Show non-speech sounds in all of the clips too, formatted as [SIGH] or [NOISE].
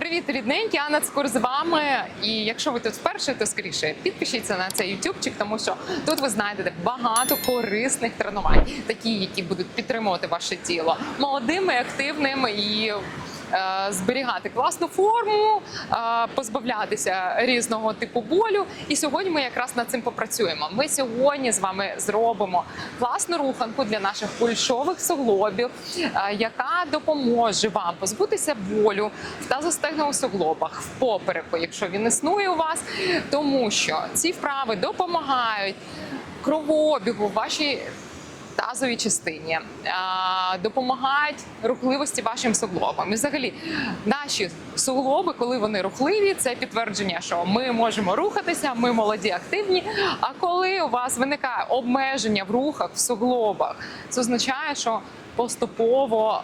Привіт, рідненькі, Анна Цкур з вами. І якщо ви тут вперше, то скоріше підпишіться на цей ютубчик, тому що тут ви знайдете багато корисних тренувань, такі, які будуть підтримувати ваше тіло молодим і активним і. Е, Зберігати класну форму, е, позбавлятися різного типу болю. І сьогодні ми якраз над цим попрацюємо. Ми сьогодні з вами зробимо класну руханку для наших кульшових суглобів, е, яка допоможе вам позбутися болю в тазостегнових суглобах, в попереку, якщо він існує у вас, тому що ці вправи допомагають кровообігу в вашій тазовій частині, допомагають рухливості вашим суглобам. І взагалі, наші суглоби, коли вони рухливі, це підтвердження, що ми можемо рухатися, ми молоді, активні. А коли у вас виникає обмеження в рухах, в суглобах, це означає, що поступово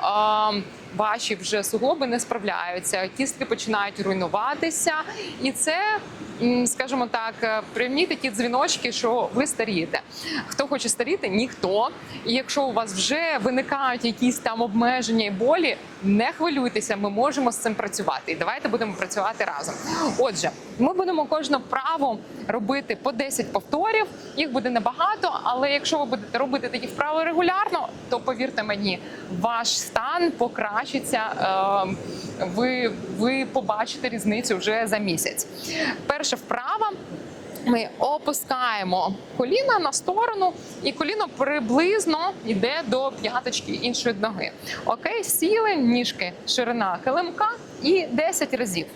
ваші вже суглоби не справляються, кістки починають руйнуватися, і це. Скажімо так, е, прямі такі дзвіночки, що ви старієте. Хто хоче старіти, ніхто. І якщо у вас вже виникають якісь там обмеження і болі, не хвилюйтеся, ми можемо з цим працювати. І давайте будемо працювати разом. Отже, ми будемо кожну вправу робити по 10 повторів. Їх буде небагато, але якщо ви будете робити такі вправи регулярно, то повірте мені, ваш стан покращиться. е, Ви, ви побачите різницю вже за місяць. Перша вправа. Ми опускаємо коліна на сторону, і коліно приблизно йде до п'яточки іншої ноги. Окей, сіли, ніжки, ширина килимка і 10 разів.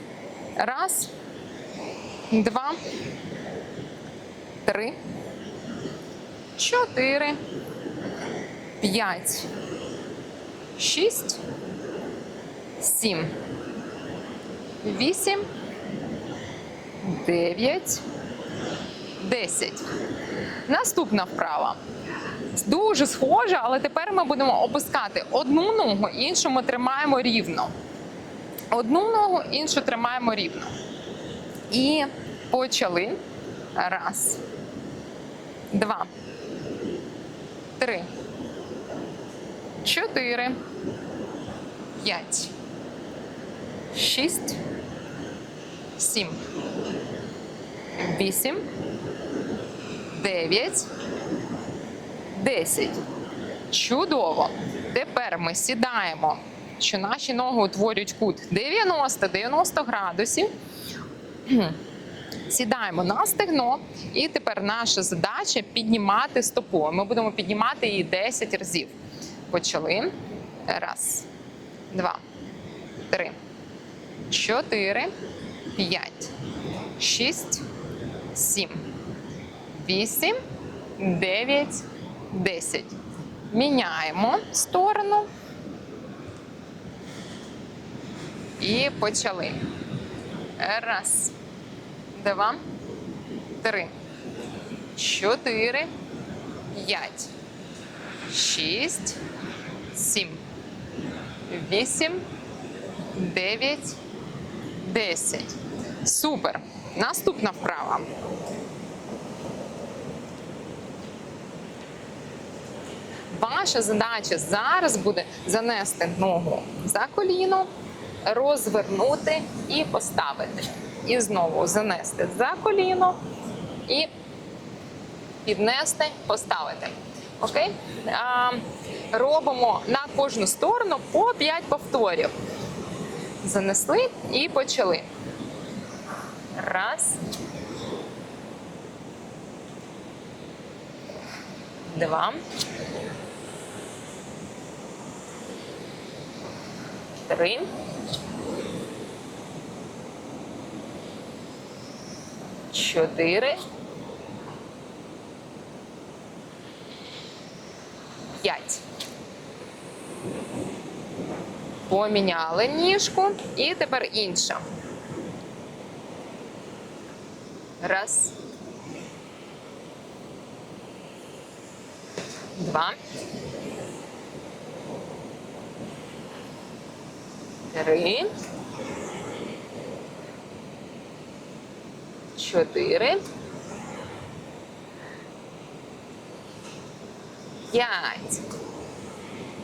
Раз, два, три, чотири, п'ять, шість, сім, вісім, дев'ять. 10. Наступна вправа. Дуже схожа, але тепер ми будемо опускати одну ногу, іншу ми тримаємо рівно. Одну ногу, іншу тримаємо рівно. І почали. Раз. Два. Три. Чотири. П'ять. Шість. Сім. Вісім. 9, 10. Чудово. Тепер ми сідаємо, що наші ноги утворюють кут 90-90 градусів. [CLEARS THROAT] Сідаємо на стегно, і тепер наша задача піднімати стопу. Ми будемо піднімати її 10 разів. Почали. Раз, два, три, чотири, п'ять, шість, сім. 8, 9, 10. Міняємо сторону. І почали. Раз, два, три, чотири, п'ять, шість, сім, вісім, дев'ять, десять. Супер. Наступна вправа. Ваша задача зараз буде занести ногу за коліно, розвернути і поставити. І знову занести за коліно і піднести, поставити. Окей? А, робимо на кожну сторону по 5 повторів. Занесли і почали. Раз. Два. Три. Чотири. П'ять. Поміняли ніжку і тепер інша. Раз. Два. Три. Чотири. П'ять.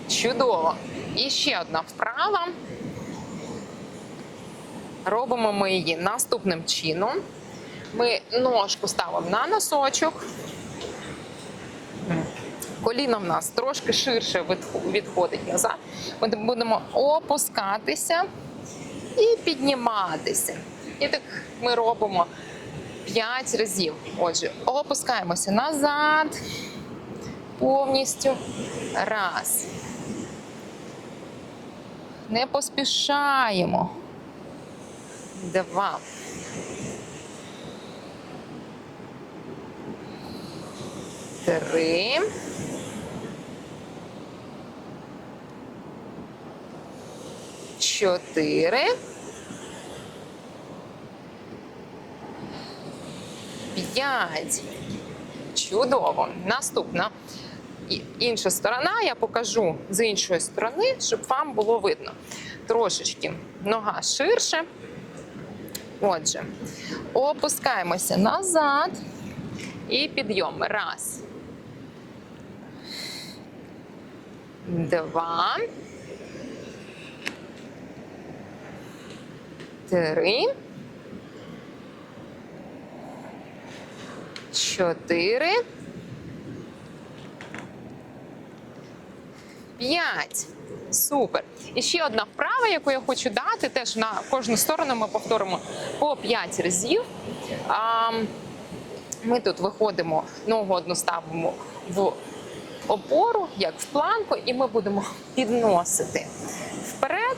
Чудово. І ще одна вправа. Робимо ми її наступним чином. Ми ножку ставимо на носочок. Коліно в нас трошки ширше відходить назад. Ми будемо опускатися і підніматися. І так ми робимо 5 разів. Отже, опускаємося назад. Повністю. Раз. Не поспішаємо. Два. Три. Чотири. П'ять. Чудово. Наступна. Інша сторона я покажу з іншої сторони, щоб вам було видно. Трошечки нога ширше. Отже, опускаємося назад і підйом. Раз. Два. Три. Чотири. П'ять. Супер. І ще одна вправа, яку я хочу дати, теж на кожну сторону ми повторимо по 5 разів. Ми тут виходимо, ногу одну ставимо в опору, як в планку, і ми будемо підносити вперед,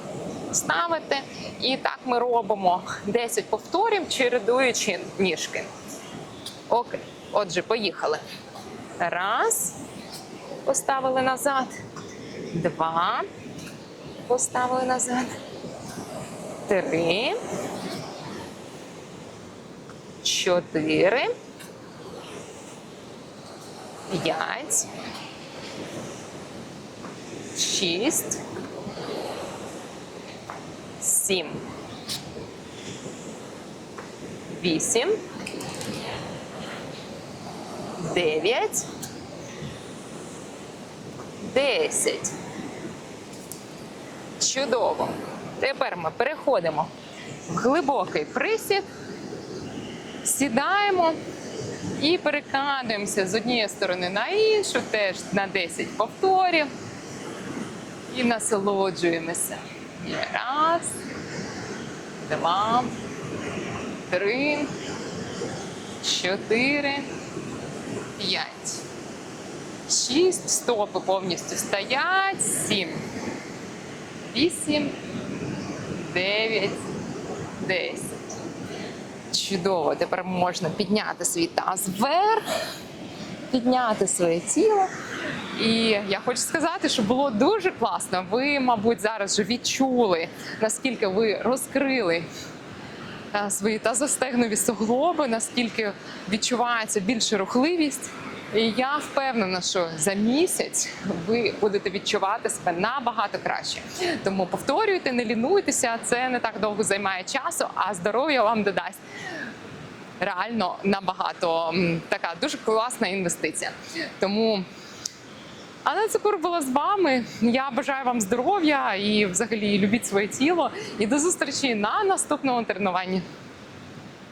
ставити. І так ми робимо 10 повторів, чередуючи ніжки. Окей. Отже, поїхали. Раз. Поставили назад. Два. Поставили назад. Три. Чотири. П'ять. Шість. Сім. Вісім. Дев'ять. Десять. Чудово. Тепер ми переходимо в глибокий присід, сідаємо і перекладуємося з однієї сторони на іншу, теж на 10 повторів. І насолоджуємося. Раз, два, три, чотири, п'ять. Шість. Стопи повністю стоять. Сім. Вісім. Дев'ять. Десять. Чудово. Тепер можна підняти свій таз вверх, підняти своє тіло. І я хочу сказати, що було дуже класно. Ви, мабуть, зараз вже відчули, наскільки ви розкрили е, свої тазостегнові суглоби, наскільки відчувається більша рухливість. І я впевнена, що за місяць ви будете відчувати себе набагато краще. Тому повторюйте, не лінуйтеся, це не так довго займає часу, а здоров'я вам додасть. Реально набагато така дуже класна інвестиція. Тому Анна Цукур була з вами. Я бажаю вам здоров'я і взагалі любіть своє тіло. І до зустрічі на наступному тренуванні.